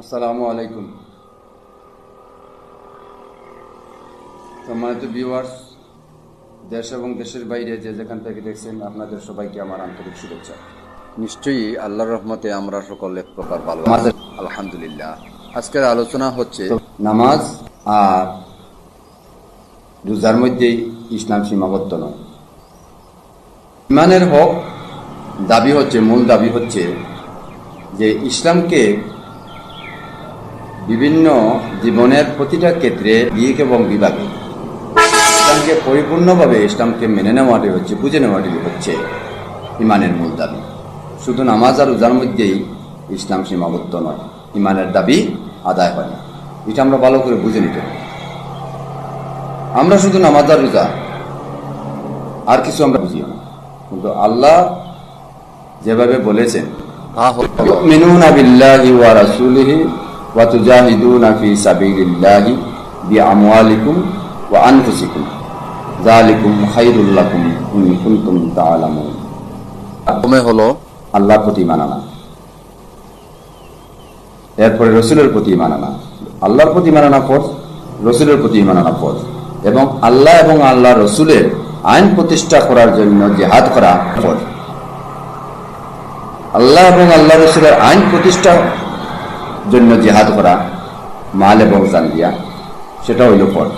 আসসালামু আলাইকুম। সম্মানিত ভিউয়ার্স দেশ এবং দেশের বাইরে যে যেখান থেকে দেখছেন, আপনাদের সবাইকে আমার আন্তরিক শুভেচ্ছা। নিশ্চয়ই আল্লাহর রহমতে আমরা সকলে প্রকার ভালো আলহামদুলিল্লাহ। আজকের আলোচনা হচ্ছে নামাজ আর রোজার মধ্যেই ইসলাম সীমাবদ্ধ নয়। ইমানের হক দাবি হচ্ছে, মূল দাবি হচ্ছে যে ইসলামকে বিভিন্ন জীবনের প্রতিটা ক্ষেত্রে বিয়ে এবং বিবাহে ইসলামকে পরিপূর্ণভাবে ইসলামকে মেনে নেওয়াটি হচ্ছে বুঝে নেওয়াটি হচ্ছে ইমানের মূল দাবি। শুধু নামাজ আর রোজার মধ্যেই ইসলাম সীমাবদ্ধ নয় ইমানের দাবি আদায় হয়। না এটা আমরা ভালো করে বুঝে নিতে আমরা শুধু নামাজ আর রোজা আর কিছু আমরা বুঝি না। কিন্তু আল্লাহ যেভাবে বলেছেন আবিল্লাহ হলো আল্লাহর প্রতি মানানা এরপরে রসুলের প্রতি মানানা আল্লাহর প্রতি মানানা পথ রসুলের প্রতি মানানা পথ এবং আল্লাহ এবং আল্লাহ রসুলের আইন প্রতিষ্ঠা করার জন্য জেহাদ করা পথ। আল্লাহ এবং আল্লাহ রসুলের আইন প্রতিষ্ঠা জন্য জেহাদ করা, মাল এবং জান দিয়া সেটা হইল ফরজ।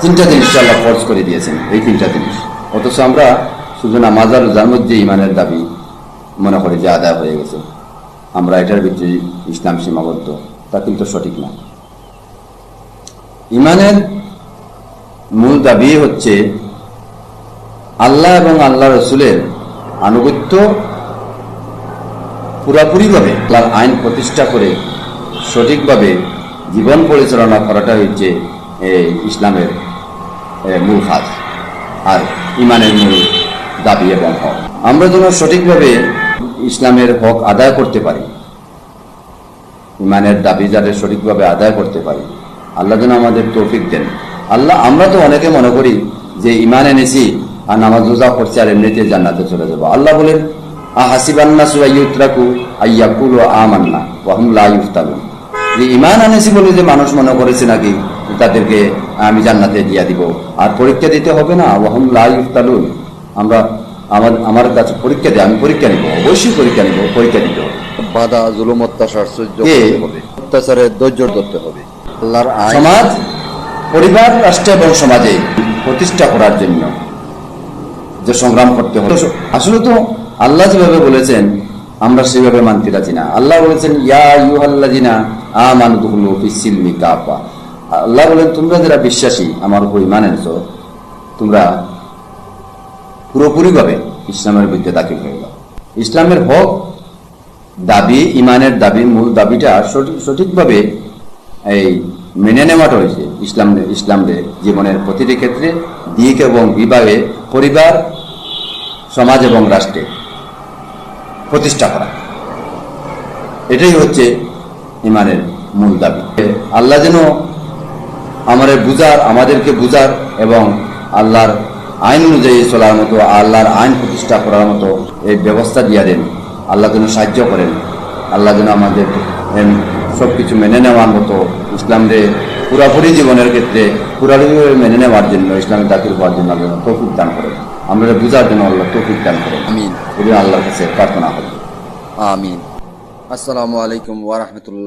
তিনটা জিনিস আল্লাহ ফরজ করে দিয়েছেন, এই তিনটা জিনিস। অথচ আমরা শুধু নামাজ আর রোজার মধ্যে ইমানের দাবি মনে করি যে আদায় হয়ে গেছে। আমরা এটার ভিত্তি ইসলাম সীমাবদ্ধ, তা কিন্তু সঠিক না। ইমানের মূল দাবি হচ্ছে আল্লাহ এবং আল্লাহ রসুলের আনুগত্য পুরাপুরিভাবে আল্লাহর আইন প্রতিষ্ঠা করে সঠিকভাবে জীবন পরিচালনা করাটা হচ্ছে ইসলামের মূল কাজ আর ইমানের মূল দাবি এবং হক। আমরা যেন সঠিকভাবে ইসলামের হক আদায় করতে পারি, ইমানের দাবি যাদের সঠিকভাবে আদায় করতে পারি, আল্লাহ যেন আমাদের তৌফিক দেন। আল্লাহ, আমরা তো অনেকে মনে করি যে ইমান এনেছি আর নামাজ রোজা করছি আর এমনিতে জান্নাতে চলে যাব। আল্লাহ বলেন আ হাসিবান্না সুয়াইয়ুত্রাকু আইয়াকুল ও আমান্না ওয়াহুম লা ইফতালুন। যে ইমান আনেছি বলে যে মানুষ মনে করেছে নাকি তাদেরকে আমি জান্নাতে দিয়া দিব। আর পরীক্ষা দিতে হবে না ওয়াহুম লা ইফতালুন। আমরা আমার আমার কাছে পরীক্ষা দেয় আমি পরীক্ষা নিব অবশ্যই পরীক্ষা নিব পরীক্ষা দিতে হবে। বাধা জুলুম অত্যাচার সহ্য হবে। অত্যাচারে ধৈর্য ধরতে হবে। আল্লাহর সমাজ পরিবার রাষ্ট্র এবং সমাজে প্রতিষ্ঠা করার জন্য যে সংগ্রাম করতে হবে। আসলে তো আল্লাহ যেভাবে বলেছেন আমরা সেভাবে মানতে রাজি না। আল্লাহ বলেছেন আল্লাহ বলেন, তোমরা যারা বিশ্বাসী, আমার উপর ইমান এনেছো, তোমরা পুরোপুরিভাবে ইসলামের বিরুদ্ধে দাখিল হয়ে যাও। ইসলামের হক, দাবি ইমানের দাবি, মূল দাবিটা সঠিক, সঠিকভাবে এই মেনে নেওয়াটা হয়েছে ইসলাম ইসলামদের জীবনের প্রতিটি ক্ষেত্রে। দিক এবং বিভাগে পরিবার, সমাজ এবং রাষ্ট্রে। প্রতিষ্ঠা করা। এটাই হচ্ছে ইমানের মূল দাবি। আল্লাহ যেন আমাদের বুঝার, আমাদেরকে বুঝার এবং আল্লাহর আইন অনুযায়ী চলার মতো, আল্লাহর আইন প্রতিষ্ঠা করার মতো এই ব্যবস্থা দিয়ে দেন। আল্লাহ যেন সাহায্য করেন। আল্লাহ যেন আমাদের সব কিছু মেনে নেওয়ার মতো, ইসলামরে পুরাপুরি জীবনের ক্ষেত্রে পুরাপুরিভাবে মেনে নেওয়ার জন্য ইসলামে দাখিল হওয়ার জন্য আল্লাহ তৌফিক দান করেন। আমরা বুঝার জন্য আল্লাহ তৌফিক দান করেন। আমিন। আল্লাহর কাছে প্রার্থনা করি আমিন। আসসালামু আলাইকুম ওয়া রাহমাতুল্লাহ।